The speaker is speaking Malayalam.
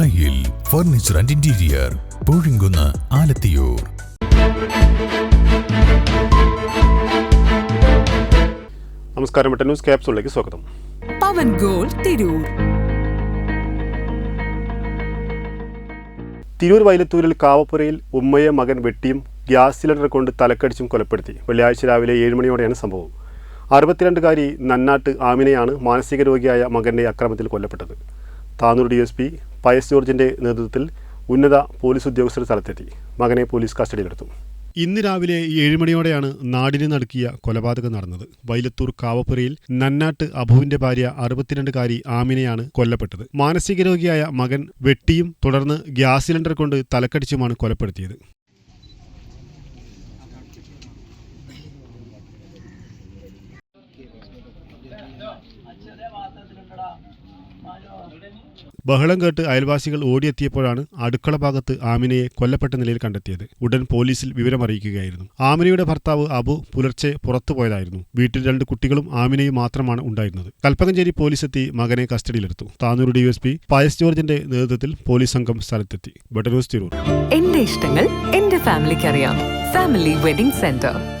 ദായിൽ furniture and interior Poozhinkunnu Alathiyur. നമസ്കാരം ന്യൂസ് ക്യാപ്സുകളിലേക്ക് സ്വാഗതം. പവൻ ഗോൾ തിരൂർ. തിരൂർ വൈലത്തൂരിൽ കാവപ്പുരയിൽ ഉമ്മയെ മകൻ വെട്ടിയും ഗ്യാസ് സിലിണ്ടർ കൊണ്ട് തലക്കടിച്ചും കൊലപ്പെടുത്തി. വെള്ളിയാഴ്ച രാവിലെ ഏഴ് മണിയോടെയാണ് സംഭവം. അറുപത്തിരണ്ടുകാരി നന്നാട്ട് ആമിനെയാണ് മാനസിക രോഗിയായ മകന്റെ അക്രമത്തിൽ കൊല്ലപ്പെട്ടത്. Tanur D S P Pius ജോർജിന്റെ നേതൃത്വത്തിൽ ഉന്നത പോലീസ് ഉദ്യോഗസ്ഥർ സ്ഥലത്തെത്തി. മകനെ പോലീസ് കസ്റ്റഡിയിലെടുത്തു. ഇന്ന് രാവിലെ ഏഴുമണിയോടെയാണ് നാടിനെ നടുക്കിയ കൊലപാതകം നടന്നത്. വൈലത്തൂർ കാവപ്പുരയിൽ നന്നാട്ട് അബുവിന്റെ ഭാര്യ അറുപത്തിരണ്ടുകാരി ആമിനെയാണ് കൊല്ലപ്പെട്ടത്. മാനസിക രോഗിയായ മകൻ വെട്ടിയും തുടർന്ന് ഗ്യാസ് സിലിണ്ടർ കൊണ്ട് തലക്കടിച്ചുമാണ് കൊലപ്പെടുത്തിയത്. ബഹളം കേട്ട് അയൽവാസികൾ ഓടിയെത്തിയപ്പോഴാണ് അടുക്കള ഭാഗത്ത് ആമിനയെ കൊല്ലപ്പെട്ട നിലയിൽ കണ്ടെത്തിയത്. ഉടൻ പോലീസിൽ വിവരമറിയിക്കുകയായിരുന്നു. ആമിനയുടെ ഭർത്താവ് അബു പുലർച്ചെ പുറത്തുപോയതായിരുന്നു. വീട്ടിൽ രണ്ട് കുട്ടികളും ആമിനയും മാത്രമാണ് ഉണ്ടായിരുന്നത്. കൽപ്പകഞ്ചേരി പോലീസ് എത്തി മകനെ കസ്റ്റഡിയിലെടുത്തു. Tanur D S P Pius ജോർജിന്റെ നേതൃത്വത്തിൽ പോലീസ് സംഘം സ്ഥലത്തെത്തി. ബട്ടനൂസ് തിരൂർ. എന്റെ ഇഷ്ടങ്ങൾ എന്റെ ഫാമിലിക്ക് അറിയാം ഫാമിലി വെഡിംഗ് സെന്റർ.